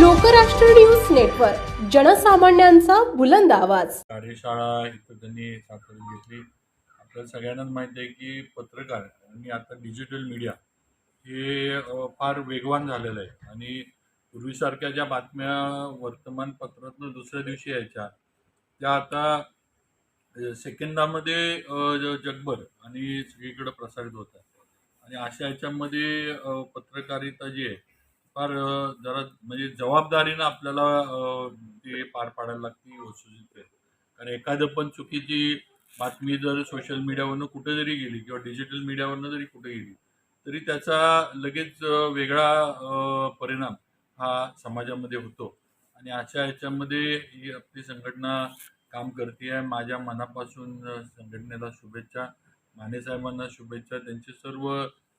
Lokrashtra news network जनसामान्यांचा बुलंद आवाज. कार्यशाळा इथं त्यांनी साताऱ्यात घेतली. आपल्याला सगळ्यांनाच माहिती आहे की पत्रकार आणि आता डिजिटल मीडिया हे फार वेगवान झालेलं आहे. आणि पूर्वीसारख्या ज्या बातम्या वर्तमानपत्रातनं दुसऱ्या दिवशी यायच्या त्या आता सेकंदामध्ये जगभर आणि सगळीकडे प्रसारित होतात आणि अशा याच्यामध्ये पत्रकारिता जी आहे फार जरा म्हणजे जबाबदारीनं आपल्याला ते पार पाडायला लागते वस्तुस्थिती कारण एखादं पण चुकीची बातमी जर सोशल मीडियावरनं कुठे जरी गेली किंवा डिजिटल मीडियावरनं जरी कुठे गेली तरी त्याचा लगेच वेगळा परिणाम हा समाजामध्ये होतो. आणि अशा ह्याच्यामध्ये ही आपली संघटना काम करते आहे. माझ्या मनापासून संघटनेला शुभेच्छा मानेसाहेबांना शुभेच्छा. त्यांचे सर्व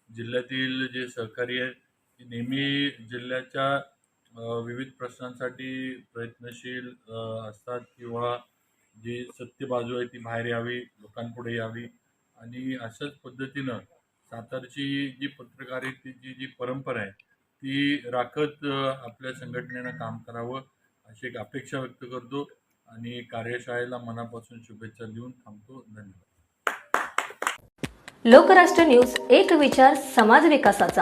जिल्ह्यातील जे सहकारी आहेत नेहमी जिल्ह्याच्या विविध प्रश्नांसाठी प्रयत्नशील असतात किंवा जी सत्य बाजू आहे ती बाहेर यावी लोकांपुढे यावी. आणि अशाच पद्धतीनं सातारची जी पत्रकारितेची जी परंपरा आहे ती राखत आपल्या संघटनेनं काम करावं अशी एक अपेक्षा व्यक्त करतो. आणि कार्यशाळेला मनापासून शुभेच्छा देऊन थांबतो. धन्यवाद. लोकराष्ट्र न्यूज एक विचार समाज विकासाचा.